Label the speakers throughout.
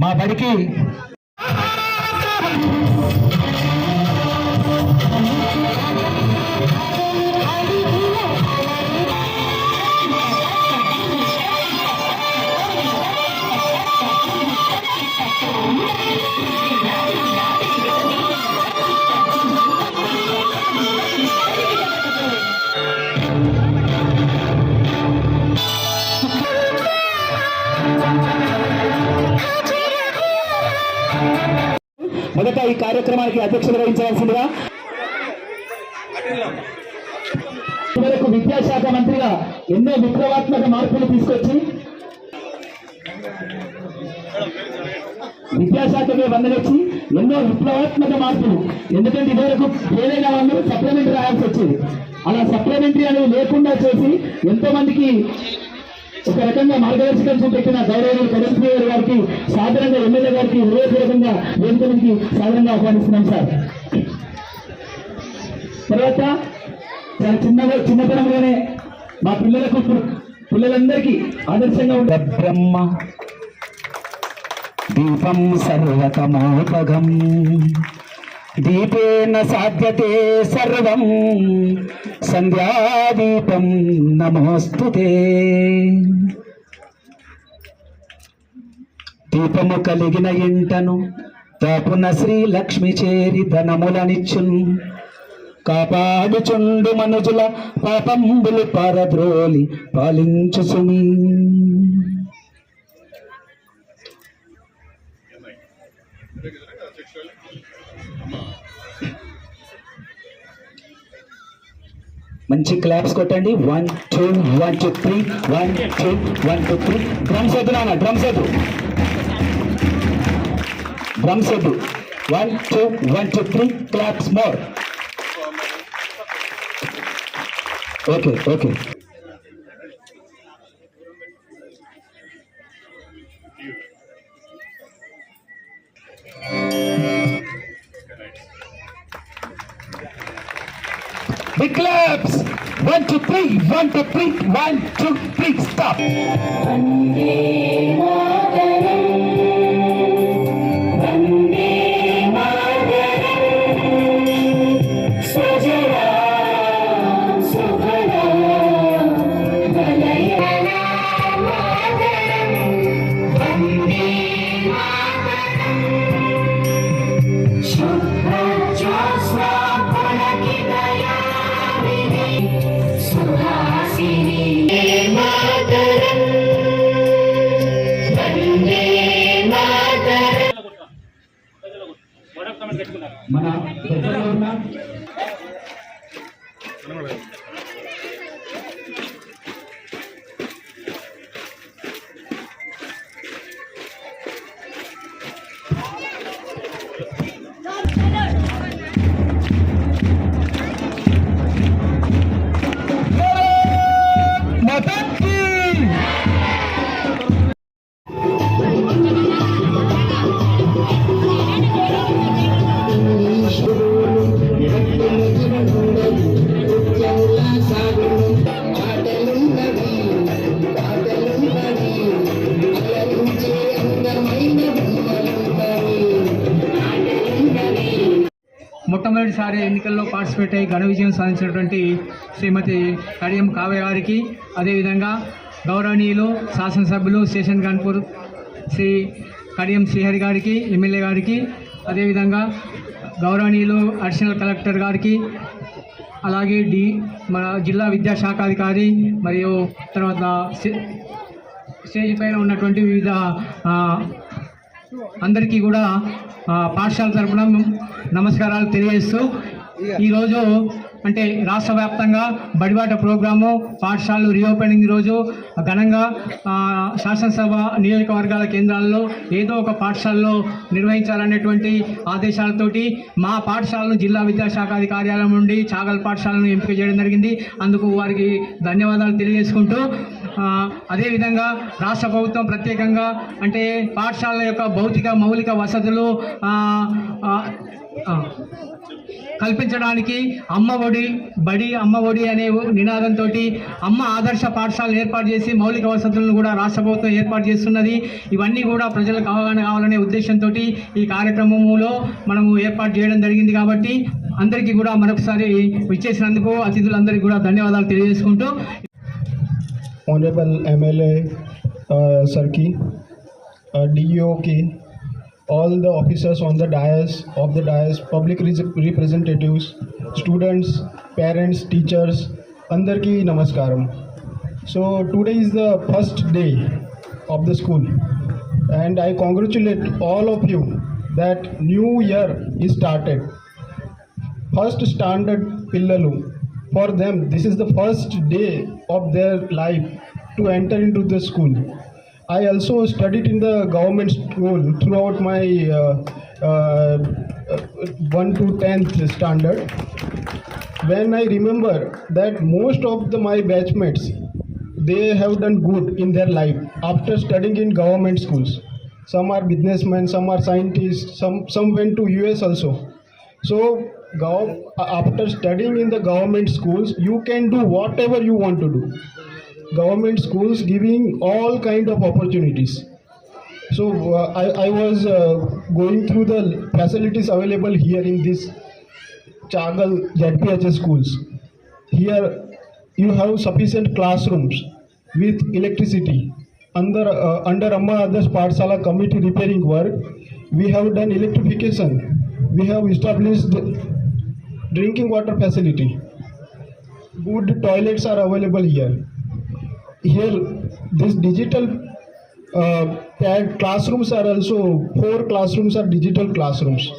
Speaker 1: మా బడికి మొదట ఈ కార్యక్రమానికి అధ్యక్షత వహించవలసిందిగా వరకు విద్యాశాఖ మంత్రిగా ఎన్నో విప్లవాత్మక మార్పులు తీసుకొచ్చి విద్యాశాఖకి వందనొచ్చి ఎన్నో విప్లవాత్మక మార్పులు. ఎందుకంటే ఇదివరకు ఏదైనా వాళ్ళు సప్లిమెంటరీ రాయాల్సి వచ్చేది. అలా సప్లిమెంటరీ అనేది లేకుండా చేసి ఎంతో మందికి ఒక రకంగా మార్గదర్శకత్వం పెట్టిన గౌరవులు కరెన్సీ గారికి సాధారణంగా ఎమ్మెల్యే గారికి హృదయపూర్వకంగా వేదిక నుంచి సాధారణంగా ఆహ్వానిస్తున్నాం సార్. తర్వాత చాలా చిన్నగా చిన్నతనంలోనే మా పిల్లలకు పిల్లలందరికీ ఆదర్శంగా ఉండే బ్రహ్మ దీపం సర్వతమోపగం. దీపేన సాధ్యతే సర్వం. సంధ్యాదీపం నమోస్తు దీపము కలిగిన ఇంటను తాపున శ్రీ లక్ష్మి చేరి ధనములనిచ్చున్. కాపాడుచుండు మనుజుల పాపంబులు పరద్రోలి పాలించు సుమీ మంచి క్లాప్స్ కొట్టండి. One two one two three one two one two three drums వద్దు నాన్న డ్రమ్స్ వద్దు. డ్రమ్స్ వద్దు. One two one two three claps more okay okay three, one, two, three, one, two, three, stop! మన పెద్దలు ఉన్న
Speaker 2: మొట్టమొదటిసారి ఎన్నికల్లో పార్టిసిపేట్ అయ్యి ఘన విజయం సాధించినటువంటి శ్రీమతి కడియం కావ్య గారికి అదేవిధంగా గౌరవనీయులు శాసనసభ్యులు స్టేషన్ కాన్పూర్ శ్రీ కడియం శ్రీహరి గారికి ఎమ్మెల్యే గారికి అదేవిధంగా గౌరవనీయులు అడిషనల్ కలెక్టర్ గారికి అలాగే డి మన జిల్లా విద్యాశాఖాధికారి మరియు తర్వాత స్టేజ్ పైన ఉన్నటువంటి వివిధ అందరికీ కూడా పాఠశాల తరఫున నమస్కారాలు తెలియజేస్తూ ఈరోజు అంటే రాష్ట్ర వ్యాప్తంగా బడిబాట ప్రోగ్రాము పాఠశాలలు రీఓపెనింగ్ రోజు ఘనంగా శాసనసభ నియోజకవర్గాల కేంద్రాల్లో ఏదో ఒక పాఠశాలలో నిర్వహించాలనేటువంటి ఆదేశాలతోటి మా పాఠశాలను జిల్లా విద్యాశాఖ కార్యాలయం నుండి చాగల్ పాఠశాలను ఎంపిక చేయడం జరిగింది. అందుకు వారికి ధన్యవాదాలు తెలియజేసుకుంటూ అదేవిధంగా రాష్ట్ర ప్రభుత్వం ప్రత్యేకంగా అంటే పాఠశాలల యొక్క భౌతిక మౌలిక వసతులు కల్పించడానికి అమ్మ ఒడి బడి అమ్మ ఒడి అనే నినాదంతో అమ్మ ఆదర్శ పాఠశాలను ఏర్పాటు చేసి మౌలిక వసతులను కూడా రాష్ట్ర ప్రభుత్వం ఏర్పాటు చేస్తున్నది. ఇవన్నీ కూడా ప్రజలకు అవగాహన కావాలనే ఉద్దేశంతో ఈ కార్యక్రమంలో మనము ఏర్పాటు చేయడం జరిగింది కాబట్టి అందరికీ కూడా మరొకసారి ఇచ్చేసినందుకు అతిథులందరికీ కూడా ధన్యవాదాలు తెలియజేసుకుంటూ
Speaker 3: Honorable MLA uh, Sarki, uh, DEOK, all the officers on the dais, of the dais, public re- representatives, students, parents, teachers, Andarki Namaskaram. So today is the first day of the school and I congratulate all of you that new year is started. first standard pillalu for them this is the first day of their life to enter into the school. I also studied in the government school throughout my uh, uh, uh, 1 to 10th standard. When i remember that most of the my batchmates they have done good in their life after studying in government schools. Some are businessmen some are scientists some some went to us also. So after studying in the government schools you can do whatever you want to do government schools giving all kind of opportunities so uh, I, I was uh, going through the facilities available here in this Chagal ZPHS schools. Here you have sufficient classrooms with electricity. Under uh, under Amma Adarsh Pathshala committee repairing work, we have done electrification. We have established drinking water facility. Good toilets are available here. Here, this digital uh, classrooms are also four classrooms are digital classrooms.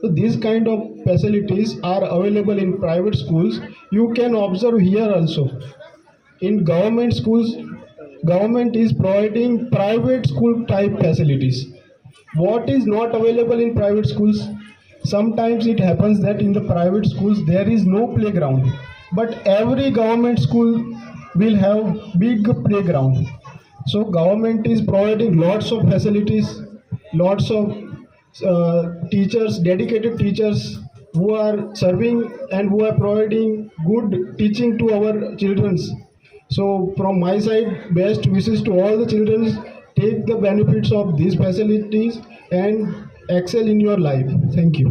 Speaker 3: So these kind of facilities are available in private schools. You can observe here also. In government schools, government is providing private school type facilities. What is not available in private schools? Sometimes it happens that in the private schools there is no playground, but every government school will have big playground. So government is providing lots of facilities, lots of uh, teachers, dedicated teachers who are serving and who are providing good teaching to our children. So from my side, best wishes to all the children. Take the benefits of these facilities and excel in your life thank you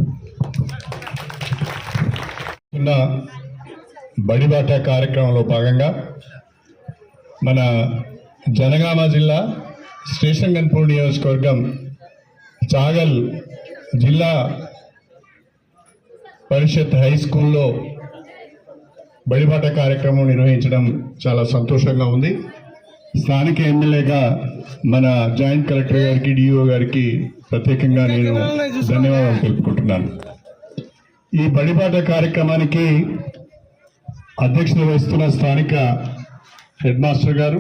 Speaker 4: ఉన్న బడిబాట కార్యక్రమంలో భాగంగా మన జనగామ జిల్లా శ్రీశంగన్పూర్ నియోజకవర్గం చాగల్ జిల్లా పరిషత్ high స్కూల్లో బడిబాట కార్యక్రమం నిర్వహించడం చాలా సంతోషంగా ఉంది. స్థానిక ఎమ్మెల్యేగా మన జాయింట్ కలెక్టర్ గారికి డిఓ గారికి ప్రత్యేకంగా నేను ధన్యవాదాలు తెలుపుకుంటున్నాను. ఈ బడిబాట కార్యక్రమానికి అధ్యక్షత వహిస్తున్న స్థానిక హెడ్ మాస్టర్ గారు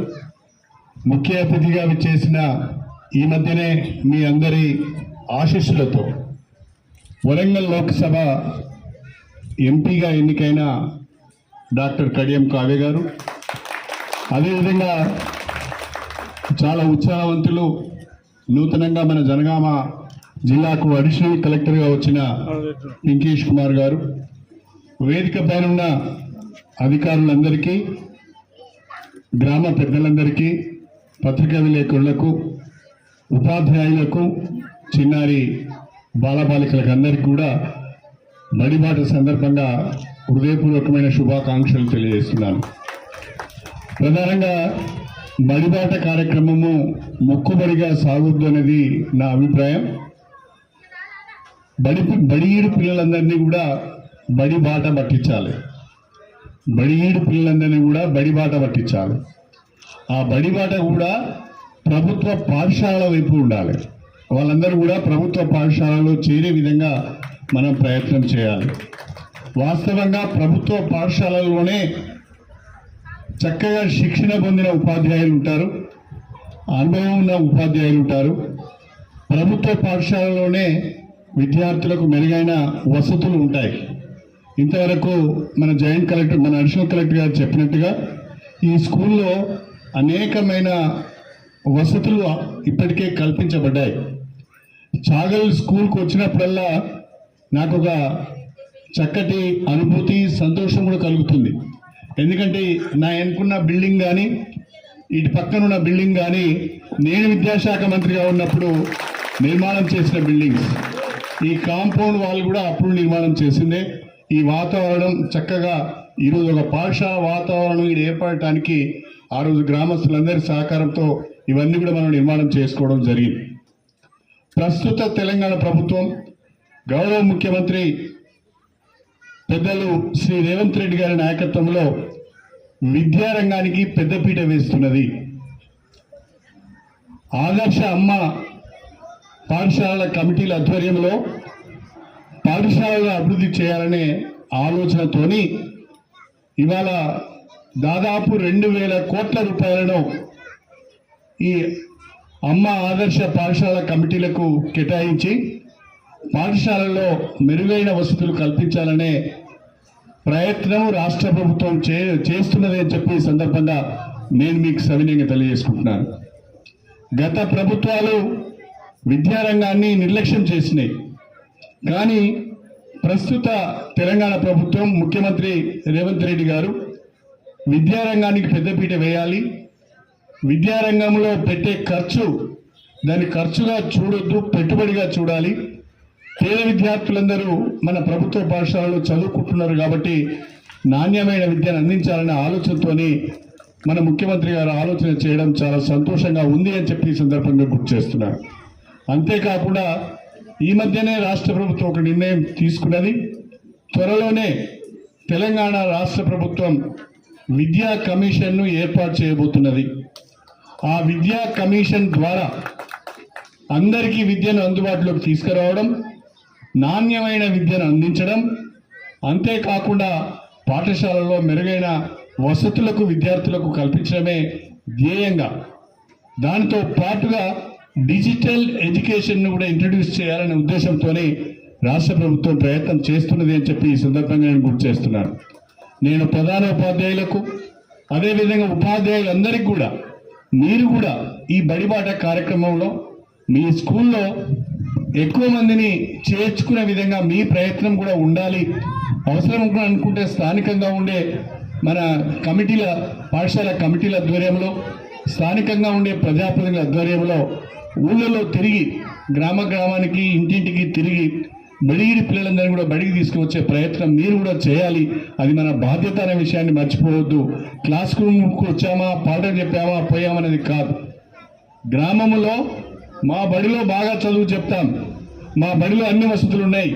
Speaker 4: ముఖ్య అతిథిగా చేసిన ఈ మధ్యనే మీ అందరి ఆశీస్సులతో వరంగల్ లోక్సభ ఎంపీగా ఎన్నికైన డాక్టర్ కడియం కావ్య గారు అదేవిధంగా చాలా ఉత్సాహవంతులు నూతనంగా మన జనగామ జిల్లాకు అడిషనల్ కలెక్టర్గా వచ్చిన పింకేష్ కుమార్ గారు. వేదిక పైన ఉన్న అధికారులందరికీ గ్రామ పెద్దలందరికీ పత్రికా విలేకరులకు ఉపాధ్యాయులకు చిన్నారి బాలబాలికలకు అందరికీ కూడా బడిబాట సందర్భంగా హృదయపూర్వకమైన శుభాకాంక్షలు తెలియజేస్తున్నాను. ప్రధానంగా బడిబాట కార్యక్రమము మొక్కుబడిగా సాగుద్దు అనేది నా అభిప్రాయం. బడి బడియీడు పిల్లలందరినీ కూడా బడి బాట పట్టించాలి. బడియీడు పిల్లలందరినీ కూడా బడి బాట పట్టించాలి. ఆ బడి బాట కూడా ప్రభుత్వ పాఠశాల వైపు ఉండాలి. వాళ్ళందరూ కూడా ప్రభుత్వ పాఠశాలలో చేరే విధంగా మనం ప్రయత్నం చేయాలి. వాస్తవంగా ప్రభుత్వ పాఠశాలలోనే చక్కగా శిక్షణ పొందిన ఉపాధ్యాయులు ఉంటారు. అనుభవం ఉన్న ఉపాధ్యాయులు ఉంటారు. ప్రభుత్వ పాఠశాలలోనే విద్యార్థులకు మెరుగైన వసతులు ఉంటాయి. ఇంతవరకు మన జాయింట్ కలెక్టర్ మన అడిషనల్ కలెక్టర్ గారు చెప్పినట్టుగా ఈ స్కూల్లో అనేకమైన వసతులు ఇప్పటికే కల్పించబడ్డాయి. చాగల్ స్కూల్కి వచ్చినప్పుడల్లా నాకు ఒక చక్కటి అనుభూతి సంతోషం కూడా కలుగుతుంది. ఎందుకంటే నా ఎన్నుకున్న బిల్డింగ్ కానీ ఇటు పక్కన ఉన్న బిల్డింగ్ కానీ నేను విద్యాశాఖ మంత్రిగా ఉన్నప్పుడు నిర్మాణం చేసిన బిల్డింగ్స్. ఈ కాంపౌండ్ వాల్ కూడా అప్పుడు నిర్మాణం చేసిందే. ఈ వాతావరణం చక్కగా ఈరోజు ఒక పాఠశాల వాతావరణం ఇది ఏర్పడటానికి ఆ రోజు గ్రామస్తులందరి సహకారంతో ఇవన్నీ కూడా మనం నిర్మాణం చేసుకోవడం జరిగింది. ప్రస్తుత తెలంగాణ ప్రభుత్వం గౌరవ ముఖ్యమంత్రి పెద్దలు శ్రీ రేవంత్ రెడ్డి గారి నాయకత్వంలో విద్యారంగానికి పెద్దపీట వేస్తున్నది. ఆదర్శ అమ్మ పాఠశాలల కమిటీల ఆధ్వర్యంలో పాఠశాలల అభివృద్ధి చేయాలనే ఆలోచనతోని ఇవాళ దాదాపు రెండు వేల కోట్ల రూపాయలను ఈ అమ్మ ఆదర్శ పాఠశాల కమిటీలకు కేటాయించి పాఠశాలలో మెరుగైన వసతులు కల్పించాలనే ప్రయత్నం రాష్ట్ర ప్రభుత్వం చే చేస్తున్నది అని చెప్పి ఈ సందర్భంగా నేను మీకు సవినయంగా తెలియజేసుకుంటున్నాను. గత ప్రభుత్వాలు విద్యారంగాన్ని నిర్లక్ష్యం చేసినాయి. కానీ ప్రస్తుత తెలంగాణ ప్రభుత్వం ముఖ్యమంత్రి రేవంత్ రెడ్డి గారు విద్యారంగానికి పెద్దపీట వేయాలి. విద్యారంగంలో పెట్టే ఖర్చు దాన్ని ఖర్చుగా చూడొద్దు పెట్టుబడిగా చూడాలి. పేద విద్యార్థులందరూ మన ప్రభుత్వ పాఠశాలలో చదువుకుంటున్నారు కాబట్టి నాణ్యమైన విద్యను అందించాలనే ఆలోచనతోని మన ముఖ్యమంత్రి గారు ఆలోచన చేయడం చాలా సంతోషంగా ఉంది అని చెప్పి ఈ సందర్భంగా గుర్తు చేస్తున్నారు. అంతేకాకుండా ఈ మధ్యనే రాష్ట్ర ప్రభుత్వం ఒక నిర్ణయం తీసుకున్నది. త్వరలోనే తెలంగాణ రాష్ట్ర ప్రభుత్వం విద్యా కమిషన్ను ఏర్పాటు చేయబోతున్నది. ఆ విద్యా కమిషన్ ద్వారా అందరికీ విద్యను అందుబాటులోకి తీసుకురావడం నాణ్యమైన విద్యను అందించడం అంతేకాకుండా పాఠశాలలో మెరుగైన వసతులకు విద్యార్థులకు కల్పించడమే ధ్యేయంగా దానితో పాటుగా డిజిటల్ ఎడ్యుకేషన్ను కూడా ఇంట్రడ్యూస్ చేయాలనే ఉద్దేశంతోనే రాష్ట్ర ప్రభుత్వం ప్రయత్నం చేస్తున్నది అని చెప్పి ఈ సందర్భంగా నేను గుర్తు చేస్తున్నాను. నేను ప్రధాన ఉపాధ్యాయులకు అదేవిధంగా ఉపాధ్యాయులందరికీ కూడా మీరు కూడా ఈ బడిబాట కార్యక్రమంలో మీ స్కూల్లో ఎక్కువ మందిని చేర్చుకునే విధంగా మీ ప్రయత్నం కూడా ఉండాలి. అవసరం అనుకుంటే స్థానికంగా ఉండే మన కమిటీల పాఠశాల కమిటీల ఆధ్వర్యంలో స్థానికంగా ఉండే ప్రజాప్రతినిధుల ఆధ్వర్యంలో ఊళ్ళలో తిరిగి గ్రామ గ్రామానికి ఇంటింటికి తిరిగి బడిగిరి పిల్లలందరినీ కూడా బడికి తీసుకువచ్చే ప్రయత్నం మీరు కూడా చేయాలి. అది మన బాధ్యత అనే విషయాన్ని మర్చిపోవద్దు. క్లాస్ రూమ్కి వచ్చామా పాఠం చెప్పామా పోయామనేది కాదు. గ్రామంలో మా బడిలో బాగా చదువు చెప్తాం. మా బడిలో అన్ని వసతులు ఉన్నాయి.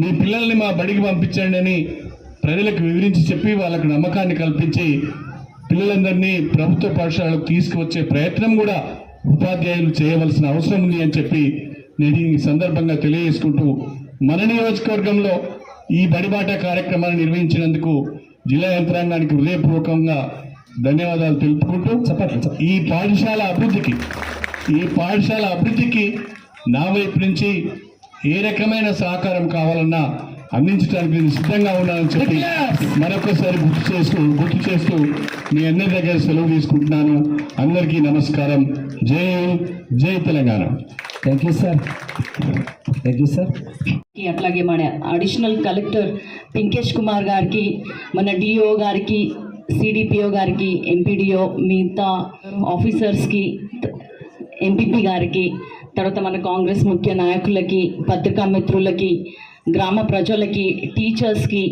Speaker 4: మీ పిల్లల్ని మా బడికి పంపించండి అని ప్రజలకు వివరించి చెప్పి వాళ్ళకు నమ్మకాన్ని కల్పించి పిల్లలందరినీ ప్రభుత్వ పాఠశాలకు తీసుకువచ్చే ప్రయత్నం కూడా ఉపాధ్యాయులు చేయవలసిన అవసరం ఉంది అని చెప్పి నేను ఈ సందర్భంగా తెలియజేసుకుంటూ మన నియోజకవర్గంలో ఈ బడిబాట కార్యక్రమాన్ని నిర్వహించినందుకు జిల్లా యంత్రాంగానికి హృదయపూర్వకంగా ధన్యవాదాలు తెలుపుకుంటూ ఈ పాఠశాల అభివృద్ధికి ఈ పాఠశాల అభివృద్ధికి నా వైపు నుంచి ఏ రకమైన సహకారం కావాలన్నా అందించడానికి నేను సిద్ధంగా ఉన్నానని చెప్పి మరొకసారి గుర్తు చేస్తూ గుర్తు చేస్తూ మీ అందరి దగ్గర సెలవు తీసుకుంటున్నాను. అందరికీ నమస్కారం. జై జై Telangana.
Speaker 1: Thank you sir thank you sir
Speaker 5: అట్లాగే మన అడిషనల్ కలెక్టర్ పింకేష్ కుమార్ గారికి మన డిఓ గారికి సిడిపిఓ గారికి ఎంపీడీఓ మిగతా ఆఫీసర్స్కి ఎంపీపీ గారికి తర్వాత మన కాంగ్రెస్ ముఖ్య నాయకులకి పత్రికా మిత్రులకి గ్రామ ప్రజలకి టీచర్స్కి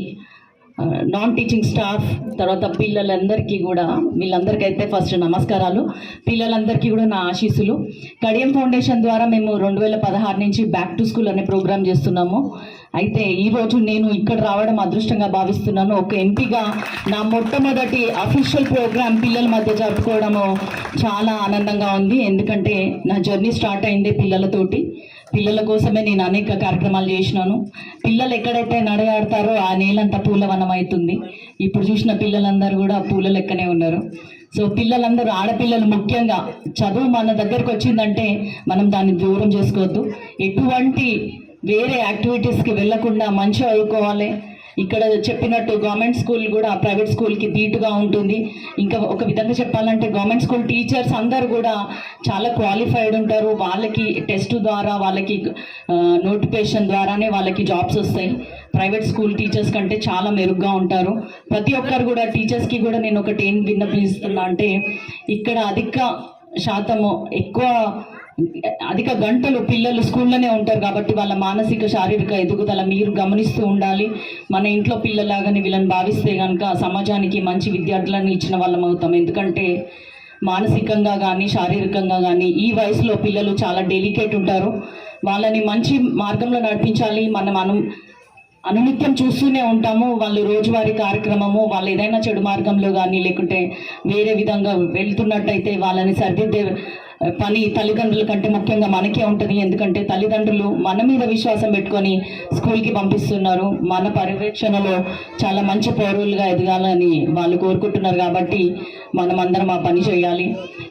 Speaker 5: నాన్ టీచింగ్ స్టాఫ్ తర్వాత పిల్లలందరికీ కూడా వీళ్ళందరికైతే ఫస్ట్ నమస్కారాలు. పిల్లలందరికీ కూడా నా ఆశీస్సులు. కడియం ఫౌండేషన్ ద్వారా మేము రెండు వేల పదహారు నుంచి బ్యాక్ టు స్కూల్ అనే ప్రోగ్రామ్ చేస్తున్నాము. అయితే ఈరోజు నేను ఇక్కడ రావడం అదృష్టంగా భావిస్తున్నాను. ఒక ఎంపీగా నా మొట్టమొదటి అఫీషియల్ ప్రోగ్రామ్ పిల్లల మధ్య జరుపుకోవడము చాలా ఆనందంగా ఉంది. ఎందుకంటే నా జర్నీ స్టార్ట్ అయింది పిల్లలతోటి. పిల్లల కోసమే నేను అనేక కార్యక్రమాలు చేసినాను. పిల్లలు ఎక్కడైతే నడగాడతారో ఆ నేలంతా పూలవనం అవుతుంది. ఇప్పుడు చూసిన పిల్లలందరూ కూడా పూల లెక్కనే ఉన్నారు. సో పిల్లలందరూ ఆడపిల్లలు ముఖ్యంగా చదువు మన దగ్గరకు వచ్చిందంటే మనం దాన్ని దూరం చేసుకోవద్దు. ఎటువంటి వేరే యాక్టివిటీస్కి వెళ్ళకుండా మంచిగా చదువుకోవాలి. ఇక్కడ చెప్పినట్టు గవర్నమెంట్ స్కూల్ కూడా ప్రైవేట్ స్కూల్కి ధీటుగా ఉంటుంది. ఇంకా ఒక విధంగా చెప్పాలంటే గవర్నమెంట్ స్కూల్ టీచర్స్ అందరు కూడా చాలా క్వాలిఫైడ్ ఉంటారు. వాళ్ళకి టెస్ట్ ద్వారా వాళ్ళకి నోటిఫికేషన్ ద్వారానే వాళ్ళకి జాబ్స్ వస్తాయి. ప్రైవేట్ స్కూల్ టీచర్స్ కంటే చాలా మెరుగ్గా ఉంటారు. ప్రతి ఒక్కరు కూడా టీచర్స్కి కూడా నేను ఒకటి ఏం విన్నపిస్తున్నా అంటే ఇక్కడ అధిక శాతము ఎక్కువ అధిక గంటలు పిల్లలు స్కూల్లోనే ఉంటారు కాబట్టి వాళ్ళ మానసిక శారీరక ఎదుగుదల మీరు గమనిస్తూ ఉండాలి. మన ఇంట్లో పిల్లలాగానే వీళ్ళని భావిస్తే కనుక సమాజానికి మంచి విద్యార్థులను ఇచ్చిన వాళ్ళం అవుతాం. ఎందుకంటే మానసికంగా కానీ శారీరకంగా కానీ ఈ వయసులో పిల్లలు చాలా డెలికేట్ ఉంటారు. వాళ్ళని మంచి మార్గంలో నడిపించాలి. మనం అను అనునిత్యం చూస్తూనే ఉంటాము. వాళ్ళు రోజువారీ కార్యక్రమము వాళ్ళు ఏదైనా చెడు మార్గంలో కానీ లేకుంటే వేరే విధంగా వెళ్తున్నట్టయితే వాళ్ళని సరిదిద్దే పని తల్లిదండ్రుల కంటే ముఖ్యంగా మనకే ఉంటుంది. ఎందుకంటే తల్లిదండ్రులు మన మీద విశ్వాసం పెట్టుకొని స్కూల్కి పంపిస్తున్నారు. మన పర్యవేక్షణలో చాలా మంచి పౌరులుగా ఎదగాలని వాళ్ళు కోరుకుంటున్నారు కాబట్టి మనం అందరం ఆ పని చేయాలి.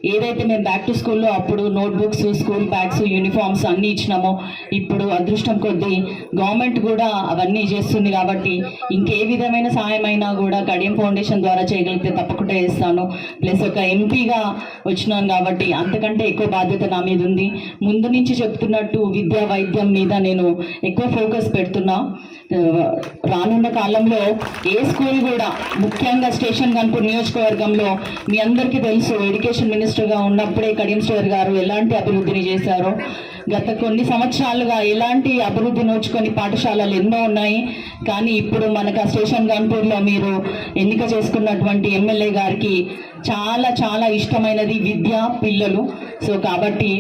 Speaker 5: ఏదైతే మేము బ్యాక్ టు స్కూల్లో అప్పుడు నోట్బుక్స్ స్కూల్ బ్యాగ్స్ యూనిఫామ్స్ అన్నీ ఇచ్చినామో ఇప్పుడు అదృష్టం కొద్దీ గవర్నమెంట్ కూడా అవన్నీ చేస్తుంది కాబట్టి ఇంకే విధమైన సాయమైనా కూడా కడియం ఫౌండేషన్ ద్వారా చేయగలిగితే తప్పకుండా చేస్తాను. ప్లస్ ఒక ఎంపీగా వచ్చినాను కాబట్టి అంతకంటే ఎక్కువ బాధ్యత నా మీద ఉంది. ముందు నుంచి చెప్తున్నట్టు విద్యా వైద్యం మీద నేను ఎక్కువ ఫోకస్ పెడుతున్నా. రానున్న కాలంలో ఏ స్కూల్ కూడా ముఖ్యంగా స్టేషన్ గన్పూర్ నియోజకవర్గంలో మీ అందరికీ తెలుసు ఎడ్యుకేషన్ మినిస్టర్గా ఉన్నప్పుడే కడియం స్టోర్ గారు ఎలాంటి అభివృద్ధిని చేశారో. గత కొన్ని సంవత్సరాలుగా ఎలాంటి అభివృద్ధి నోచుకొని పాఠశాలలు ఎన్నో ఉన్నాయి. కానీ ఇప్పుడు మనకు ఆ స్టేషన్ గన్పూర్లో మీరు ఎన్నిక చేసుకున్నటువంటి ఎమ్మెల్యే గారికి చాలా చాలా ఇష్టమైనది విద్య పిల్లలు. సో కాబట్టి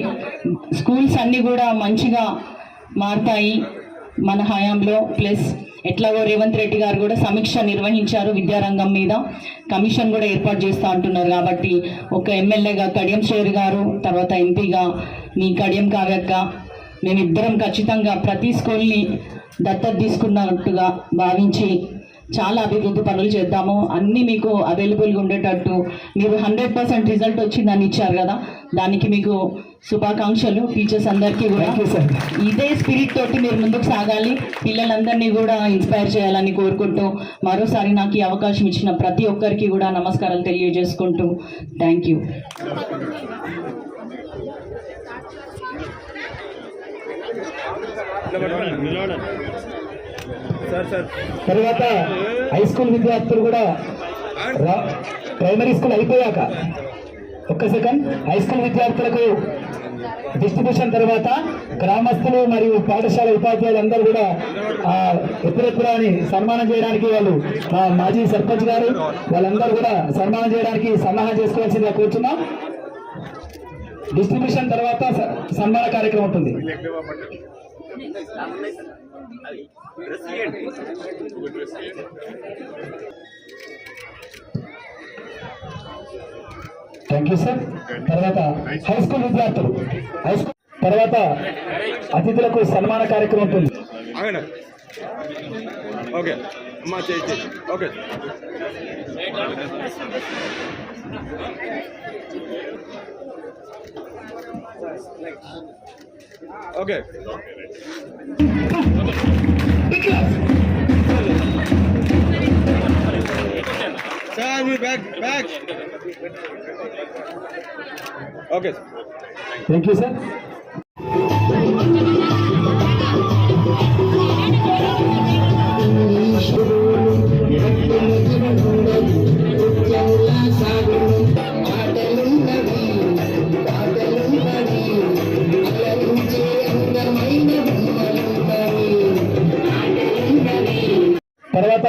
Speaker 5: స్కూల్స్ అన్నీ కూడా మంచిగా మారుతాయి మన హయాంలో. ప్లస్ ఎట్లాగో రేవంత్ రెడ్డి గారు కూడా సమీక్ష నిర్వహించారు విద్యారంగం మీద. కమిషన్ కూడా ఏర్పాటు చేస్తూ అంటున్నారు కాబట్టి ఒక ఎమ్మెల్యేగా కడియం షేర్ గారు తర్వాత ఎంపీగా మీ కడియం కావ్యక్క మేమిద్దరం ఖచ్చితంగా ప్రతి స్కూల్ని దత్తత తీసుకున్నట్టుగా భావించి చాలా అభివృద్ధి పనులు చేద్దాము. అన్నీ మీకు అవైలబుల్గా ఉండేటట్టు. మీరు హండ్రెడ్ పర్సెంట్ రిజల్ట్ వచ్చిందని ఇచ్చారు కదా. దానికి మీకు శుభాకాంక్షలు టీచర్స్ అందరికీ కూడా. ఇదే స్పిరిట్ తోటి మీరు ముందుకు సాగాలి. పిల్లలందరినీ కూడా ఇన్స్పైర్ చేయాలని కోరుకుంటూ మరోసారి నాకు ఈ అవకాశం ఇచ్చిన ప్రతి ఒక్కరికి కూడా నమస్కారాలు తెలియజేసుకుంటూ థ్యాంక్ యూ
Speaker 1: తర్వాత హై స్కూల్ విద్యార్థులు కూడా ప్రైమరీ స్కూల్ అయిపోయాక ఒక్క సెకండ్ హై స్కూల్ విద్యార్థులకు డిస్ట్రిబ్యూషన్ తర్వాత గ్రామస్తులు మరియు పాఠశాల ఉపాధ్యాయులు అందరూ కూడా ఆ, ఎప్పుడెప్పుడు అని సన్మానం చేయడానికి వాళ్ళు మా మాజీ సర్పంచ్ గారు వాళ్ళందరూ కూడా సన్మానం చేయడానికి సన్నాహం చేసుకోవాల్సిందిగా కూర్చున్నాం. డిస్ట్రిబ్యూషన్ తర్వాత స- సన్మాన కార్యక్రమం ఉంటుంది. థ్యాంక్ యూ సార్ తర్వాత హై స్కూల్ విద్యార్థులు. హై స్కూల్ తర్వాత అతిథులకు సన్మాన కార్యక్రమం ఉంటుంది.
Speaker 6: ఓకే. అమ్మా చేయి. Okay. Okay. Sir, we back, back. Okay.
Speaker 1: Thank you, sir. తర్వాత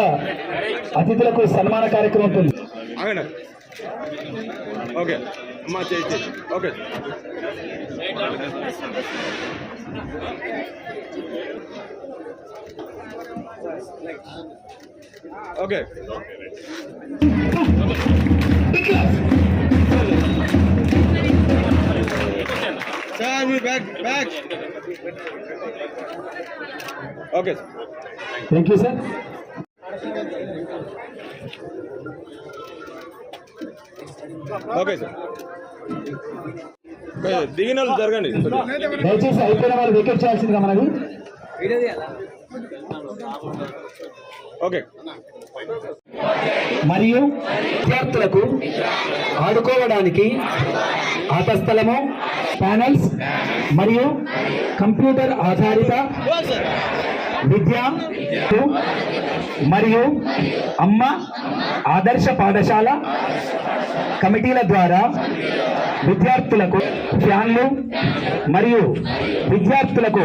Speaker 1: అతిథులకు సన్మాన కార్యక్రమం ఉంటుంది.
Speaker 6: ఆగండి. ఓకే. అమ్మా చేయి okay. Okay. Sir me bag bag okay. Sir
Speaker 1: thank you sir
Speaker 6: okay sir. దిగిన వాళ్ళు జరగండి.
Speaker 1: దయచేసి అయిపోయిన వాళ్ళు వికెట్ చేయాల్సిందిగా మనది
Speaker 6: ఓకే.
Speaker 1: మరియు విద్యార్థులకు ఆడుకోవడానికి ఆట స్థలము ప్యానల్స్ మరియు కంప్యూటర్ ఆధారిత విద్య మరియు అమ్మ ఆదర్శ పాఠశాల కమిటీల ద్వారా విద్యార్థులకు ఫ్యాన్లు మరియు విద్యార్థులకు